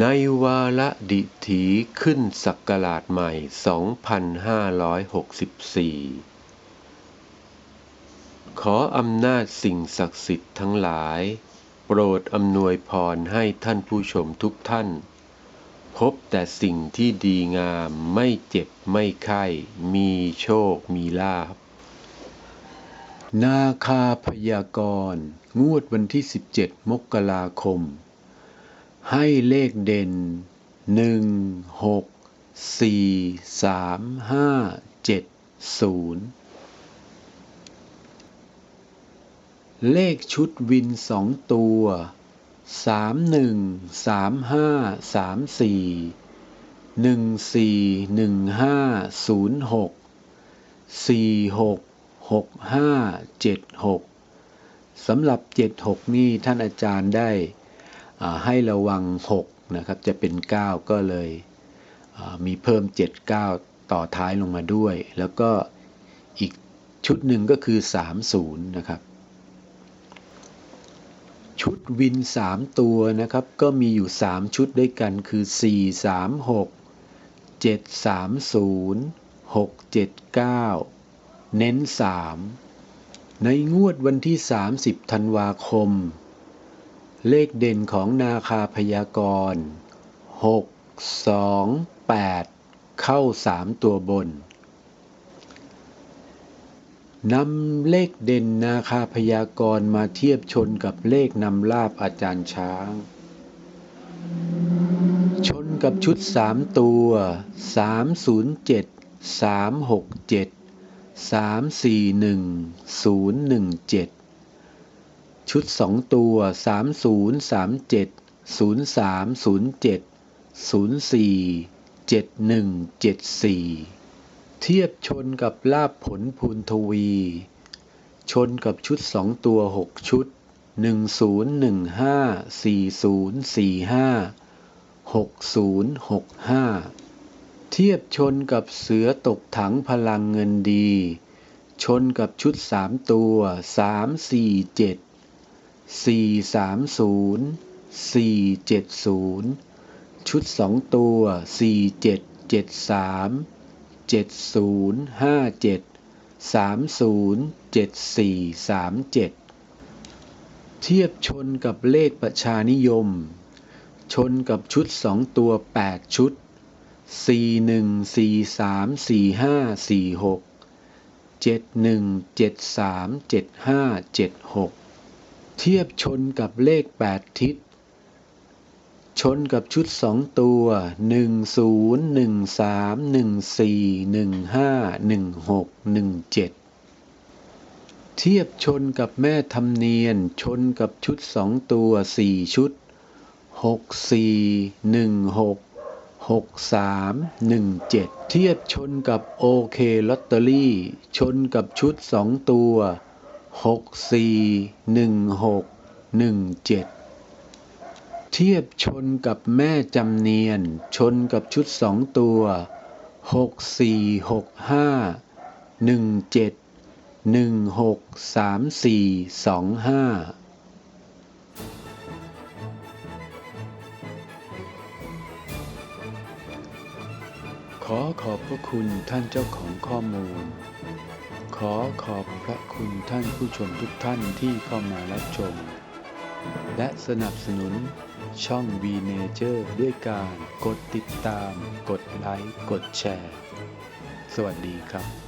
ในวาระดิถีขึ้นศักราชใหม่ 2564 ขออำนาจสิ่งศักดิ์สิทธิ์ทั้งหลาย โปรดอำนวยพรให้ท่านผู้ชมทุกท่าน พบแต่สิ่งที่ดีงามไม่เจ็บไม่ไข้ มีโชคมีลาภนาคาพยากรณ์งวดวันที่ 17 มกราคม ให้เลขเด่นหนึ่งหกสี่สามห้าเจ็ดศูนย์เลขชุดวินสองตัวสามหนึ่งสามห้าสามสี่หนึ่งสี่หนึ่งห้าศูนย์หกสี่หกหกห้าเจ็ดหกสำหรับเจ็ดหกนี่ท่านอาจารย์ได้ ให้ระวัง 6 นะครับ จะเป็น 9 ก็เลยมีเพิ่ม 7 9 ต่อท้ายลงมาด้วย แล้วก็อีกชุดหนึ่งก็คือ 30 นะครับ ชุดวิน 3 ตัวนะครับ ก็มีอยู่ 3 ชุดด้วยกันคือ 4 3 6 7 3 0 6 7 9 เน้น 3 ในงวดวันที่ 30 ธันวาคม เลขเด่นของนาคาพยากรณ์6 2 8 เข้า 3 ตัวบนนำเลขเด่นนาคาพยากรณ์มาเทียบชนกับเลขนำลาบอาจารย์ช้าง ชนกับชุด 3 ตัว 307 367 341 017 ชุด2ตัว 30 37 03 07 04 71 74 เทียบชนกับลาบผลพูนทวี ชนกับชุด2ตัว 6 ชุด 1015 4045 6065 เทียบชนกับเสือตกถังพลังเงินดี ชนกับชุด 3 ตัว 347 430 470 ชุด 2 ตัว 4773 7057 307437 เทียบชนกับเลขประชานิยม ชนกับชุด 2 ตัว 8 ชุด 41 43 เทียบชนกับเลข 8 ทิศ ชนกับชุด 2 ตัว 10 13 14 15 16 17 เทียบชนกับแม่ธรรมเนียน ชนกับชุด 2 ตัว 4 ชุด 64 16 63 17 เทียบชนกับโอเคลอตเตอรี่ ชนกับชุด 2 ตัว หกสี่หนึ่งหกหนึ่งเจ็ดเทียบชนกับแม่จำเนียน ชนกับชุดสองตัวหกสี่หกห้าหนึ่งเจ็ดหนึ่งหกสามสี่สองห้า ขอขอบพระคุณท่านเจ้าของข้อมูล ขอขอบพระคุณท่านผู้ชมทุกท่านที่เข้ามารับชม และสนับสนุนช่อง V Nature ด้วยการกดติดตาม กดไลค์ กดแชร์ สวัสดีครับ